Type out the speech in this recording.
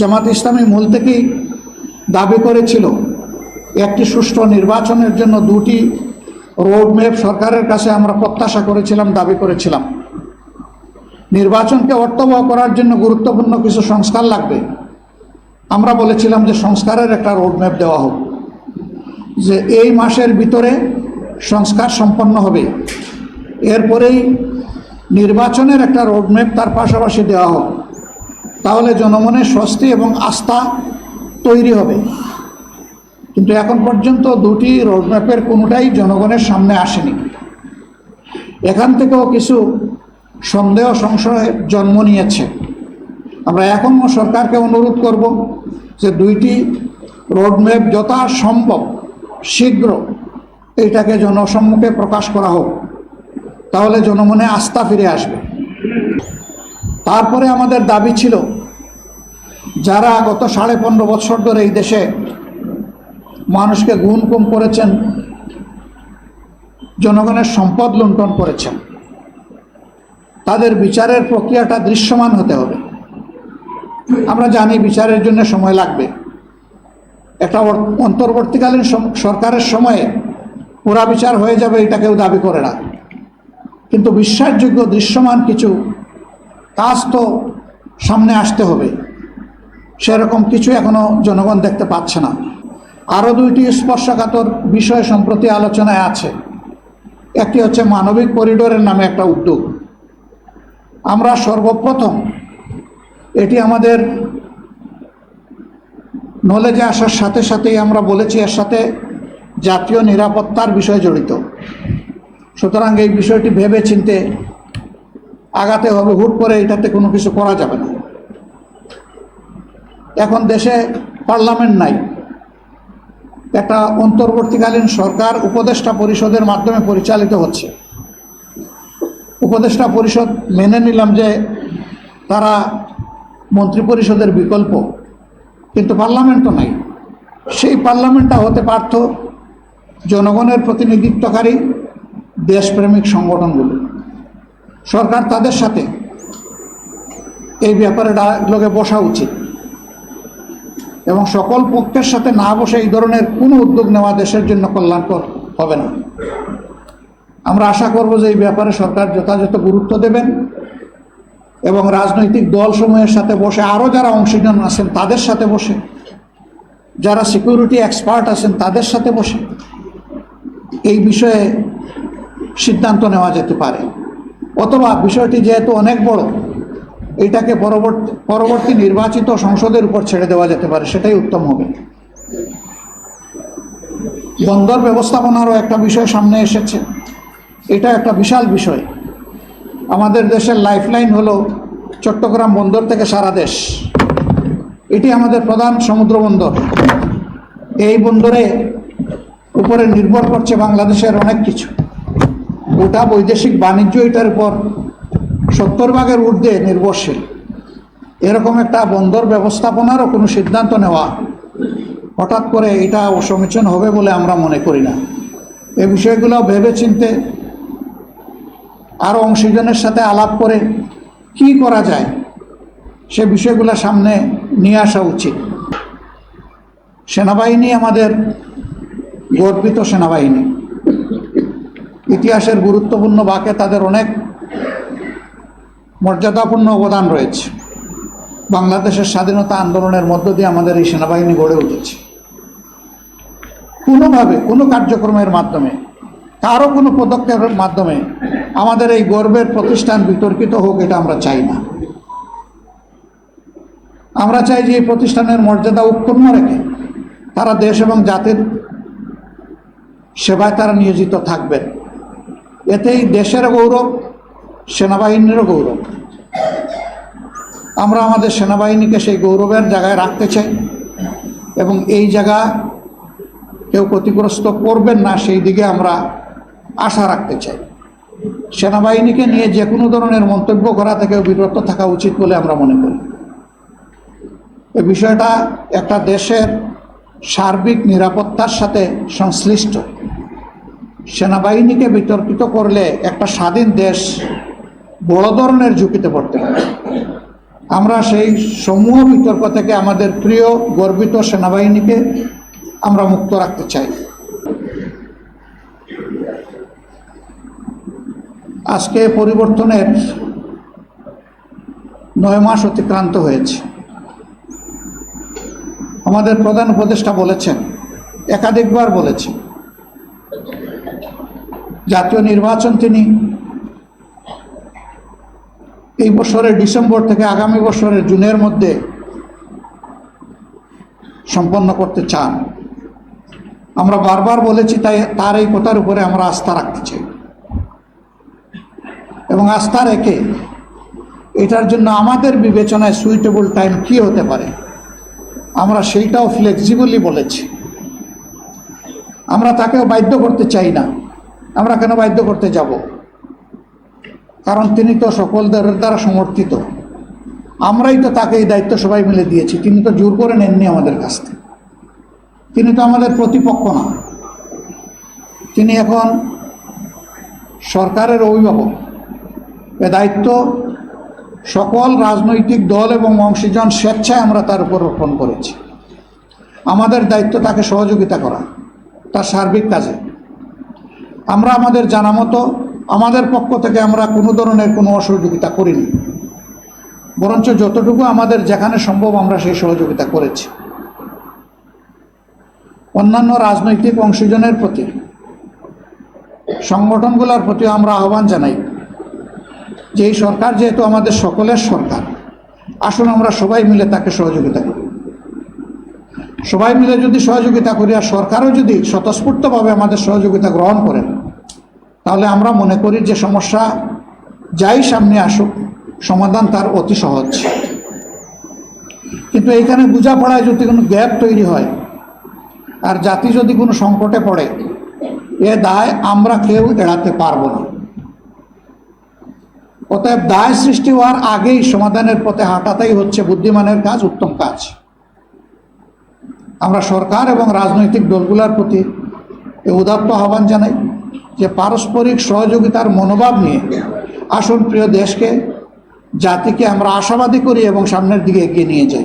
জামাত ইসলামী মূল থেকেই দাবি করেছিল একটি সুষ্ঠু নির্বাচনের জন্য দুটি রোডম্যাপ সরকারের কাছে আমরা প্রত্যাশা করেছিলাম, দাবি করেছিলাম। নির্বাচনকে অর্থবহ করার জন্য গুরুত্বপূর্ণ কিছু সংস্কার লাগবে। আমরা বলেছিলাম যে সংস্কারের একটা রোডম্যাপ দেওয়া হোক, যে এই মাসের ভিতরে সংস্কার সম্পন্ন হবে। এরপরেই নির্বাচনের একটা রোডম্যাপ তার পাশাপাশি দেওয়া হোক। তাহলে জনমনের স্বস্তি এবং আস্থা তৈরি হবে। কিন্তু এখন পর্যন্ত দুটি রোডম্যাপের কোনোটাই জনগণের সামনে আসেনি। এখান থেকেও কিছু সন্দেহ সংশয়ের জন্ম নিয়েছে। আমরা এখনও সরকারকে অনুরোধ করব যে দুইটি রোডম্যাপ যথা সম্ভব শীঘ্র এইটাকে জনসম্মুখে প্রকাশ করা হোক। তাহলে জনমনে আস্থা ফিরে আসবে। তারপরে আমাদের দাবি ছিল যারা গত সাড়ে পনেরো বছর ধরে এই দেশে মানুষকে গুণ কম করেছেন, জনগণের সম্পদ লুণ্ঠন করেছেন, তাদের বিচারের প্রক্রিয়াটা দৃশ্যমান হতে হবে। আমরা জানি বিচারের জন্য সময় লাগবে। একটা অন্তর্বর্তীকালীন সরকারের সময়ে পুরা বিচার হয়ে যাবে এটা কেউ দাবি করে না। কিন্তু বিশ্বাসযোগ্য, দৃশ্যমান কিছু কাজ তো সামনে আসতে হবে। সেরকম কিছু এখনও জনগণ দেখতে পাচ্ছে না। আরও দুইটি স্পর্শকাতর বিষয় সম্প্রতি আলোচনায় আছে। একটি হচ্ছে মানবিক করিডোরের নামে একটা উদ্যোগ। আমরা সর্বপ্রথম এটি আমাদের নলেজে আসার সাথে সাথেই আমরা বলেছি এর সাথে জাতীয় নিরাপত্তার বিষয় জড়িত। সুতরাং এই বিষয়টি ভেবে চিনতে আগাতে হবে, হুট করে এটাতে কোনো কিছু করা যাবে না। এখন দেশে পার্লামেন্ট নাই। একটা অন্তর্বর্তীকালীন সরকার উপদেষ্টা পরিষদের মাধ্যমে পরিচালিত হচ্ছে। উপদেষ্টা পরিষদ মেনে নিলাম যে তারা মন্ত্রী পরিষদের বিকল্প, কিন্তু পার্লামেন্ট তো নাই। সেই পার্লামেন্টটা হতে পারত জনগণের প্রতিনিধিত্বকারী দেশপ্রেমিক সংগঠনগুলো। সরকার তাদের সাথে এই ব্যাপারে ডায়লগে বসা উচিত। এবং সকল পক্ষের সাথে না বসে এই ধরনের কোনো উদ্যোগ নেওয়া দেশের জন্য কল্যাণকর হবে না। আমরা আশা করব যে এই ব্যাপারে সরকার যথাযথ গুরুত্ব দেবেন এবং রাজনৈতিক দলসমূহের সাথে বসে, আরও যারা অংশীজন আছেন তাদের সাথে বসে, যারা সিকিউরিটি এক্সপার্ট আছেন তাদের সাথে বসে এই বিষয়ে সিদ্ধান্ত নেওয়া যেতে পারে। অথবা বিষয়টি যেহেতু অনেক বড়, এটাকে পরবর্তী পরবর্তী নির্বাচিত সংসদের উপর ছেড়ে দেওয়া যেতে পারে, সেটাই উত্তম হবে। বন্দর ব্যবস্থাপনারও একটা বিষয় সামনে এসেছে। এটা একটা বিশাল বিষয়। আমাদের দেশের লাইফলাইন হলো চট্টগ্রাম বন্দর থেকে সারা দেশ। এটি আমাদের প্রধান সমুদ্র বন্দর। এই বন্দরে উপরে নির্ভর করছে বাংলাদেশের অনেক কিছু। গোটা বৈদেশিক বাণিজ্য এটার উপর সত্তর ভাগের ঊর্ধ্বে নির্ভরশীল। এরকম একটা বন্দর ব্যবস্থাপনারও কোনো সিদ্ধান্ত নেওয়া হঠাৎ করে এটা অসমীচীন হবে বলে আমরা মনে করি না। এই বিষয়গুলো ভেবে চিনতে আরও অংশীজনের সাথে আলাপ করে কি করা যায় সে বিষয়গুলো সামনে নিয়ে আসা উচিত। সেনাবাহিনী আমাদের গর্বিত সেনাবাহিনী। ইতিহাসের গুরুত্বপূর্ণ বাকে তাদের অনেক মর্যাদাপূর্ণ অবদান রয়েছে। বাংলাদেশের স্বাধীনতা আন্দোলনের মধ্য দিয়ে আমাদের এই সেনাবাহিনী গড়ে উঠেছে। কোনোভাবে, কোনো কার্যক্রমের মাধ্যমে, কারও কোনো পদক্ষেপের মাধ্যমে আমাদের এই গর্বের প্রতিষ্ঠান বিতর্কিত হোক, এটা আমরা চাই না। আমরা চাই যে এই প্রতিষ্ঠানের মর্যাদা উৎপন্ন রেখে তারা দেশ এবং জাতির সেবায় তারা নিয়োজিত থাকবেন। এতেই দেশের গৌরব, সেনাবাহিনীরও গৌরব। আমরা আমাদের সেনাবাহিনীকে সেই গৌরবের জায়গায় রাখতে চাই এবং এই জায়গা কেউ ক্ষতিগ্রস্ত করবেন না, সেই দিকে আমরা আশা রাখতে চাই। সেনাবাহিনীকে নিয়ে যে কোনো ধরনের মন্তব্য করা থেকে বিরত থাকা উচিত বলে আমরা মনে করি। এই বিষয়টা একটা দেশের সার্বিক নিরাপত্তার সাথে সংশ্লিষ্ট। সেনাবাহিনীকে বিতর্কিত করলে একটা স্বাধীন দেশ বড় ধরনের ঝুঁকিতে পড়তে আমরা সেই সমূহ বিতর্ক থেকে আমাদের প্রিয়, গর্বিত সেনাবাহিনীকে আমরা মুক্ত রাখতে চাই। আজকে পরিবর্তনের নয় মাস অতিক্রান্ত হয়েছে। আমাদের প্রধান উপদেষ্টা বলেছেন, একাধিকবার বলেছেন জাতীয় নির্বাচন তিনি এই বছরের ডিসেম্বর থেকে আগামী বছরের জুনের মধ্যে সম্পন্ন করতে চান। আমরা বারবার বলেছি তাই তার এই কথার উপরে আমরা আস্থা রাখতে চাই। এবং আস্থা রেখে এটার জন্য আমাদের বিবেচনায় সুইটেবল টাইম কি হতে পারে, আমরা সেইটাও ফ্লেক্সিবলি বলেছি। আমরা তাকেও বাধ্য করতে চাই না। আমরা কেন বাধ্য করতে যাব? কারণ তিনি তো সকলদের দ্বারা সমর্থিত। আমরাই তো তাকে এই দায়িত্ব সবাই মিলে দিয়েছি। তিনি তো জোর করে নেননি আমাদের কাছ থেকে। তিনি তো আমাদের প্রতিপক্ষ না। তিনি এখন সরকারের অভিভাবক। এ দায়িত্ব সকল রাজনৈতিক দল এবং অংশীজন স্বেচ্ছায় আমরা তার উপর রোপণ করেছি। আমাদের দায়িত্ব তাকে সহযোগিতা করা, তার সার্বিক কাজে। আমরা আমাদের জানা মতো আমাদের পক্ষ থেকে আমরা কোনো ধরনের কোনো অসহযোগিতা করিনি। বরঞ্চ যতটুকু আমাদের যেখানে সম্ভব আমরা সেই সহযোগিতা করেছি। অন্যান্য রাজনৈতিক অংশীজনের প্রতি, সংগঠনগুলোর প্রতি আমরা আহ্বান জানাই যে এই সরকার যেহেতু আমাদের সকলের সরকার, আসুন আমরা সবাই মিলে তাকে সহযোগিতা করি। সবাই মিলে যদি সহযোগিতা করি আর সরকারও যদি স্বতঃস্ফূর্তভাবে আমাদের সহযোগিতা গ্রহণ করেন তাহলে আমরা মনে করি যে সমস্যা যাই সামনে আসুক, সমাধান তার অতি সহজ। কিন্তু এইখানে বোঝাপড়ায় যদি কোনো গ্যাপ তৈরি হয়, আর জাতি যদি কোনো সংকটে পড়ে, এ দায় আমরা কেউ এড়াতে পারব না। অতএব দায় সৃষ্টি হওয়ার আগেই সমাধানের পথে হাঁটাটাই হচ্ছে বুদ্ধিমানের কাজ, উত্তম কাজ। আমরা সরকার এবং রাজনৈতিক দলগুলোর প্রতি এ উদাত্ত আহ্বান জানাই। যে পারস্পরিক সহযোগিতার মনোভাব নিয়ে, আসুন প্রিয় দেশকে, জাতিকে আমরা আশাবাদী করি এবং সামনের দিকে এগিয়ে নিয়ে যাই।